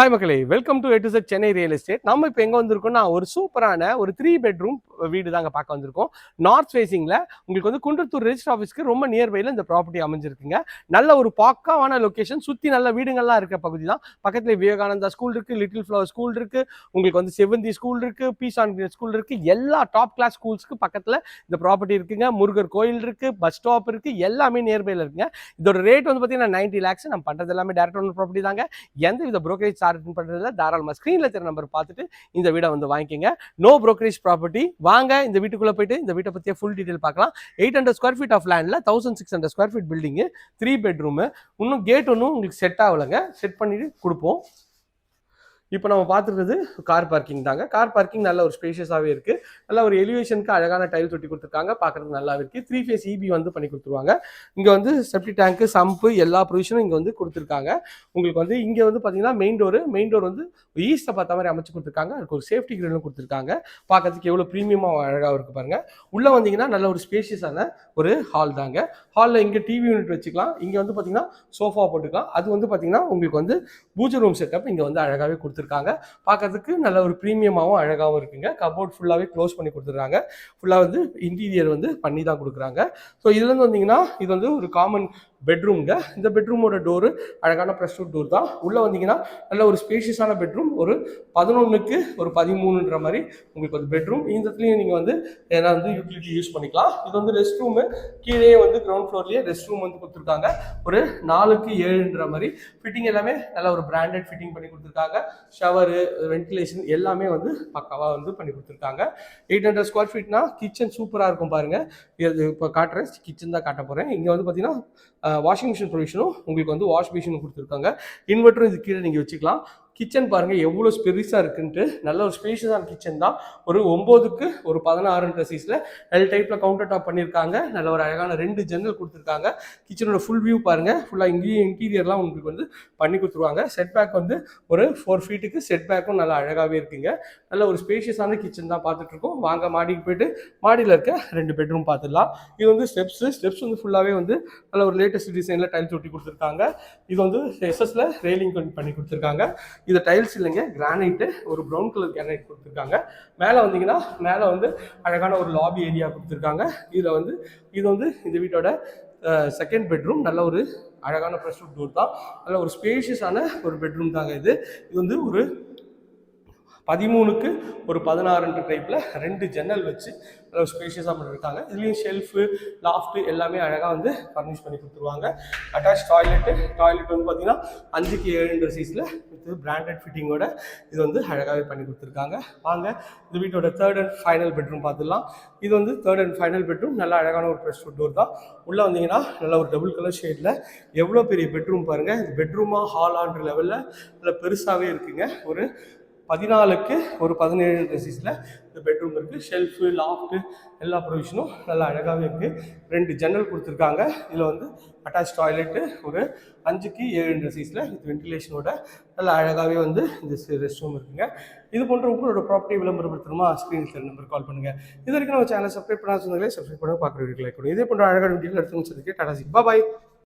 Hi மக்களே welcome to எட்டு set Chennai real estate நம்ம இப்போ எங்கே வந்திருக்கோம்னா ஒரு சூப்பரான ஒரு த்ரீ பெட்ரூம் வீடு தாங்க பார்க்க வந்திருக்கோம். நார்த் ஃபேஸிங்கில் உங்களுக்கு வந்து குன்றத்தூர் ரெஜிஸ்டர் ஆஃபீஸ்க்கு ரொம்ப நியர்பையில் இந்த ப்ராப்பர்ட்டி அமைஞ்சிருக்குங்க. நல்ல ஒரு பாக்காவான லொக்கேஷன் சுற்றி நல்ல வீடுங்கள்லாம் இருக்க பகுதி தான் பக்கத்தில் விவேகானந்தா ஸ்கூல் இருக்குது லிட்டில் ஃப்ளவர் ஸ்கூல் இருக்குது உங்களுக்கு வந்து செவந்தி ஸ்கூல் இருக்குது பீஸ் ஆன் ஸ்கூல் இருக்குது எல்லா டாப் கிளாஸ் ஸ்கூல்ஸ்க்கு பக்கத்தில் இந்த ப்ராப்பர்ட்டி இருக்குங்க. முருகர் கோயில் இருக்குது பஸ் ஸ்டாப் இருக்குது எல்லாமே நியர்பையில் இருக்குங்க. இதோட ரேட் வந்து பார்த்தீங்கன்னா நைன்ட்டி லேக்ஸ் நம்ம பண்ணுறது எல்லாமே டேரக்ட் ஒன் ப்ராப்பர்ட்டி தாங்க. எந்த வித ப்ரோக்கரேஜ் சார்ஜ் பண்ணுறதுல தாராளமாக ஸ்க்ரீனில் தெரிய நம்பர் பார்த்துட்டு இந்த வீடை வந்து வாங்கிக்கோங்க. நோ ப்ரோக்கரேஜ் ப்ராப்பர்ட்டி வாங்க இந்த வீட்டுக்குள்ளே போயிட்டு இந்த வீட்டை பற்றிய ஃபுல் டீட்டெயில் பார்க்கலாம். Eight hundred square feet of லேண்டில் thousand six hundred square feet building three bedroom இன்னும் கேட் ஒன்றும் உங்களுக்கு செட் ஆகலைங்க. செட் பண்ணிட்டு கொடுப்போம். இப்போ நம்ம பார்த்துருக்கிறது கார் பார்க்கிங் தாங்க. கார் பார்க்கிங் நல்ல ஒரு ஸ்பேஷியஸாகவே இருக்குது நல்ல ஒரு எலிவேஷனுக்கு அழகான டைல் தொட்டி கொடுத்துருக்காங்க. பார்க்குறதுக்கு நல்லா இருக்குது த்ரீ ஃபேஸ் இபி வந்து பண்ணி கொடுத்துருவாங்க. இங்கே வந்து செப்டி டேங்க்கு சம்பு எல்லா ப்ரொவிஷனும் இங்கே வந்து கொடுத்துருக்காங்க. உங்களுக்கு வந்து இங்கே வந்து பார்த்தீங்கன்னா மெயின் டோர் மெயின் டோர் வந்து ஈஸ்ட்டை பார்த்த மாதிரி அமைச்சு கொடுத்துருக்காங்க. அதுக்கு ஒரு சேஃப்டி கிரீனும் கொடுத்துருக்காங்க. பார்க்கறதுக்கு எவ்வளோ ப்ரீமியமாக அழகாக இருக்குது பாருங்கள் உள்ளே வந்தீங்கன்னா நல்ல ஒரு ஸ்பேஷியஸான ஒரு ஹால் தாங்க. ஹாலில் இங்கே டிவி யூனிட் வச்சுக்கலாம். இங்கே வந்து பார்த்தீங்கன்னா சோஃபா போட்டுக்கலாம். அது வந்து பார்த்தீங்கன்னா உங்களுக்கு வந்து பூஜை ரூம் செட்டப் இங்கே வந்து அழகாகவே கொடுத்துருக்காங்க. பார்க்கறதுக்கு நல்ல ஒரு ப்ரீமியமாகவும் அழகாகவும் இருக்குங்க. கபோர்ட் ஃபுல்லாகவே க்ளோஸ் பண்ணி கொடுத்துருக்காங்க ஃபுல்லாக வந்து இன்டீரியர் வந்து பண்ணி தான் கொடுக்குறாங்க ஸோ இதுலேருந்து வந்தீங்கன்னா இது வந்து ஒரு காமன் பெட்ரூம்ங்க இந்த பெட்ரூமோட டோரு அழகான ப்ரெஸ் டோர் தான். உள்ளே வந்தீங்கன்னா நல்ல ஒரு ஸ்பேஷியஸான பெட்ரூம் ஒரு பதினொன்றுக்கு ஒரு பதிமூணுன்ற மாதிரி உங்களுக்கு வந்து பெட்ரூம் இந்த இடத்துலையும் நீங்கள் வந்து ஏன்னா வந்து யூட்டிலிட்டி யூஸ் பண்ணிக்கலாம். இது வந்து ரெஸ்ட் ரூமு கீழே வந்து கிரவுண்ட் ஃப்ளோர்லேயே ரெஸ்ட் ரூம் வந்து கொடுத்துருக்காங்க. ஒரு நாலுக்கு ஏழுன்ற மாதிரி ஃபிட்டிங் எல்லாமே நல்ல ஒரு பிராண்டட் ஃபிட்டிங் பண்ணி கொடுத்துருக்காங்க. ஷவரு வென்டிலேஷன் எல்லாமே வந்து பக்காவாக வந்து பண்ணி கொடுத்துருக்காங்க. எயிட் ஹண்ட்ரட் ஸ்கொயர் ஃபீட்னா கிச்சன் சூப்பராக இருக்கும் பாருங்கள் இது இப்போ காட்டுறேன். கிச்சன் தான் காட்ட போகிறேன் இங்கே வந்து பார்த்தீங்கன்னா வாஷிங் மிஷின் ப்ரொவிஷனும் உங்களுக்கு வந்து வாஷ் மிஷினும் கொடுத்துருக்காங்க. இன்வெர்ட்டரும் இது கீழே நீங்கள் வச்சுக்கலாம். கிச்சன் பாருங்கள் எவ்வளோ பெருசாக இருக்குன்ட்டு. நல்ல ஒரு ஸ்பேஷியஸான கிச்சன் தான். ஒரு ஒம்போதுக்கு ஒரு பதினாறுன்ற சைஸில் எல் டைப்பில் கவுண்டர் டாப் பண்ணியிருக்காங்க. நல்ல ஒரு அழகான ரெண்டு ஜன்னல் கொடுத்துருக்காங்க. கிச்சனோட ஃபுல் வியூ பாருங்கள் ஃபுல்லாக இங்கேயும் இன்டீரியர்லாம் உங்களுக்கு வந்து பண்ணி கொடுத்துருவாங்க. செட் பேக் வந்து ஒரு ஃபோர் ஃபீட்டுக்கு செட் பேக்கும் நல்லா அழகாகவே இருக்குங்க. நல்ல ஒரு ஸ்பேஷியஸான கிச்சன் தான் பார்த்துட்ருக்கோம். வாங்க மாடிக்கு போயிட்டு மாடியில் இருக்க ரெண்டு பெட்ரூம் பார்த்துடலாம். இது வந்து ஸ்டெப்ஸு ஸ்டெப்ஸ் வந்து ஃபுல்லாகவே வந்து நல்ல ஒரு லேட்டஸ்ட் டிசைனில் டைல்ஸ் ஒட்டி கொடுத்துருக்காங்க. இது வந்து எஸ்எஸ்ல ரெயிலிங் பண்ணி கொடுத்துருக்காங்க. இது டைல்ஸ் இல்லைங்க கிரானைட்டு ஒரு ப்ரௌன் கலர் கிரானைட் கொடுத்துருக்காங்க. மேலே வந்தீங்கன்னா மேலே வந்து அழகான ஒரு லாபி ஏரியா கொடுத்துருக்காங்க. இதில் வந்து இது வந்து இந்த வீட்டோட செகண்ட் பெட்ரூம் நல்ல ஒரு அழகான ப்ரெஷ் டோர் தான். நல்ல ஒரு ஸ்பேஷியஸான ஒரு பெட்ரூம் தாங்க இது. இது வந்து ஒரு பதிமூணுக்கு ஒரு பதினாறுன்ற டைப்பில் ரெண்டு ஜன்னல் வச்சு நல்ல ஸ்பேஷியஸாக பண்ணியிருக்காங்க இதுலேயும் ஷெல்ஃபு லாஃப்ட்டு எல்லாமே அழகாக வந்து ஃபர்னிஷ் பண்ணி கொடுத்துருவாங்க. அட்டாச் டாய்லெட்டு டாய்லெட் வந்து பார்த்தீங்கன்னா அஞ்சுக்கு ஏழுன்ற சைஸில் வித் பிராண்டட் ஃபிட்டிங்கோட இது வந்து அழகாகவே பண்ணி கொடுத்துருக்காங்க. வாங்க இந்த வீட்டோட தேர்ட் அண்ட் ஃபைனல் பெட்ரூம் பார்த்துடலாம். இது வந்து தேர்ட் அண்ட் ஃபைனல் பெட்ரூம் நல்ல அழகான ஒரு ஃப்ரெஷ் டோர் தான். உள்ளே வந்தீங்கன்னா நல்ல ஒரு டபுள் கலர் ஷேடில் எவ்வளோ பெரிய பெட்ரூம் பாருங்கள் இது பெட்ரூமாக ஹாலான்ற லெவலில் நல்ல பெருசாகவே இருக்குங்க. ஒரு பதினாலுக்கு ஒரு பதினேழு சைஸில் இந்த பெட்ரூம் இருக்குது ஷெல்ஃபு லாஃப்ட்டு எல்லா ப்ரொவிஷனும் நல்லா அழகாகவே இருக்குது ரெண்டு ஜன்னல் கொடுத்துருக்காங்க. இதில் வந்து அட்டாச் டாய்லெட்டு ஒரு அஞ்சுக்கு ஏழு சைஸில் வித் வென்டிலேஷனோட நல்லா அழகாகவே வந்து இந்த ரெஸ்ட் ரூம் இருக்குங்க. இது போன்ற உங்களோட ப்ராப்பர்ட்டி விளம்பரப்படுத்தணுமா? ஸ்க்ரீனில் சார் நம்பர் கால் பண்ணுங்கள் இது வரைக்கும் நம்ம சேனல் சப்ஸ்கிரைப் பண்ணாத சொந்தங்களே சப்ஸ்கிரைப் பண்ண பார்க்குற லைக் இதே போன்ற அழகான வீடியோ எடுத்து வச்சிருக்கேன் டாடா சி பாய்